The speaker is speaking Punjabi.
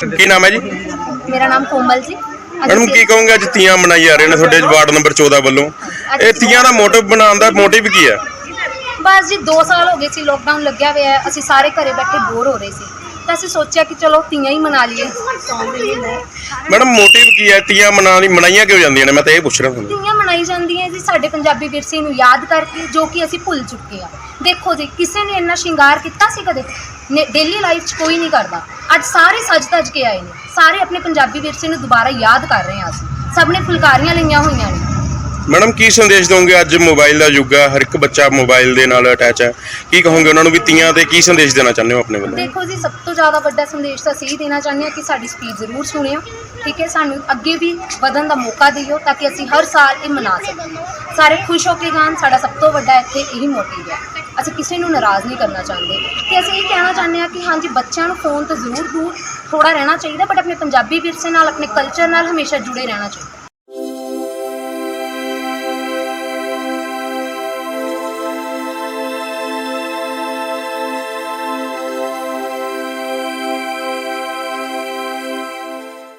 ਕੀ ਨਾਮ ਹੈ ਜੀ? ਮੇਰਾ ਨਾਮ ਕੋਮਲ ਜੀ। ਮੈਡਮ ਕੀ ਕਹੋਗੇ? ਅੱਜ ਤੀਆਂ ਮਨਾਈ ਜਾ ਰਹੇ ਨੇ ਤੁਹਾਡੇ ਵਾਰਡ ਨੰਬਰ 14 ਵੱਲੋਂ। ਇਹ ਤੀਆਂ ਦਾ ਮੋਟਿਵ ਬਣਾਉਣ ਦਾ ਮੋਟਿਵ ਕੀ ਹੈ? ਬਸ ਜੀ 2 ਸਾਲ ਹੋ ਗਏ ਸੀ ਲੋਕਡਾਊਨ ਲੱਗਿਆ ਹੋਇਆ ਹੈ। ਅਸੀਂ ਸਾਰੇ ਘਰੇ ਬੈਠੇ ਬੋਰ ਹੋ ਰਹੇ ਸੀ। ਤਾਂ ਅਸੀਂ ਸੋਚਿਆ ਕਿ ਚਲੋ ਤੀਆਂ ਹੀ ਮਨਾ ਲਈਏ। ਮੈਡਮ ਮੋਟਿਵ ਕੀ ਹੈ? ਤੀਆਂ ਮਨਾਉਣ ਦੀ ਮਨਾਈਆਂ ਕਿਉਂ ਜਾਂਦੀਆਂ ਨੇ? ਮੈਂ ਤਾਂ ਇਹ ਪੁੱਛ ਰਿਹਾ ਤੁਹਾਨੂੰ। ਤੀਆਂ ਮਨਾਈ ਜਾਂਦੀਆਂ ਜੀ ਸਾਡੇ ਪੰਜਾਬੀ ਵਿਰਸੇ ਨੂੰ ਯਾਦ ਕਰਕੇ ਜੋ ਕਿ ਅਸੀਂ ਭੁੱਲ ਚੁੱਕੇ ਆ ਦੇਖੋ ਜੀ ਕਿਸੇ ਨੇ ਇੰਨਾ ਸ਼ਿੰਗਾਰ ਕੀਤਾ ਸੀ ਕਦੇ? ਡੇਲੀ ਲਾਈਫ 'ਚ ਕੋਈ ਨਹੀਂ ਕਰਦਾ। ਅੱਜ ਸਾਰੇ ਸੱਜ ਤੱਜ ਕੇ ਆਏ ਨੇ। ਸਾਰੇ ਆਪਣੇ ਪੰਜਾਬੀ ਵਿਰਸੇ ਨੂੰ ਦੁਬਾਰਾ ਯਾਦ ਕਰ ਰਹੇ ਆ ਅਸੀਂ। ਸਭ ਨੇ ਫੁਲਕਾਰੀਆਂ ਲਈਆਂ ਹੋਈਆਂ ਨੇ। ਮੈਡਮ ਕੀ ਸੰਦੇਸ਼ ਦੋਗੇ ਅੱਜ ਮੋਬਾਈਲ ਦਾ ਯੁੱਗ ਹੈ ਹਰ ਇੱਕ ਬੱਚਾ ਮੋਬਾਈਲ ਦੇ ਨਾਲ ਅਟੈਚ ਹੈ ਕੀ ਕਹੋਗੇ ਉਹਨਾਂ ਨੂੰ ਵੀ ਤੀਆਂ ਤੇ ਕੀ ਸੰਦੇਸ਼ ਦੇਣਾ ਚਾਹੁੰਦੇ ਹੋ ਆਪਣੇ ਵੱਲੋਂ? ਦੇਖੋ ਜੀ ਸਭ ਤੋਂ ਜ਼ਿਆਦਾ ਵੱਡਾ ਸੰਦੇਸ਼ ਤਾਂ ਅਸੀਂ ਇਹ ਦੇਣਾ ਚਾਹੁੰਦੇ ਹਾਂ ਕਿ ਸਾਡੀ ਸਪੀਚ ਜ਼ਰੂਰ ਸੁਣਿਓ। ਠੀਕ ਹੈ ਸਾਨੂੰ ਅੱਗੇ ਵੀ ਵਧਣ ਦਾ ਮੌਕਾ ਦਿਓ ਤਾਂ ਕਿ ਅਸੀਂ ਹਰ ਸਾਲ ਇਹ ਮਨਾ ਸਕੀਏ। ਸਾਰੇ ਖੁਸ਼ ਹੋ ਕੇ ਗਾਣ ਸਾਡਾ ਸਭ ਤੋਂ ਵੱਡਾ ਇੱਥੇ ਇਹੀ ਮੋਟਿਵ ਹੈ। ਅਸੀਂ ਕਿਸੇ ਨੂੰ ਨਾਰਾਜ਼ ਨਹੀਂ ਕਰਨਾ ਚਾਹੁੰਦੇ। ਤੇ ਅਸੀਂ ਇਹ ਕਹਿਣਾ ਚਾਹੁੰਦੇ ਹਾਂ ਕਿ ਹਾਂਜੀ, ਬੱਚਿਆਂ ਨੂੰ ਫੋਨ ਤੋਂ ਜ਼ਰੂਰ ਦੂਰ ਥੋੜਾ ਰਹਿਣਾ ਚਾਹੀਦਾ ਬਟ ਆਪਣੇ ਪੰਜਾਬੀ ਵਿਰਸੇ ਨਾਲ, ਆਪਣੇ ਕਲਚਰ ਨਾਲ ਹਮੇਸ਼ਾ ਜੁੜੇ ਰਹਿਣਾ ਚਾਹੀਦਾ।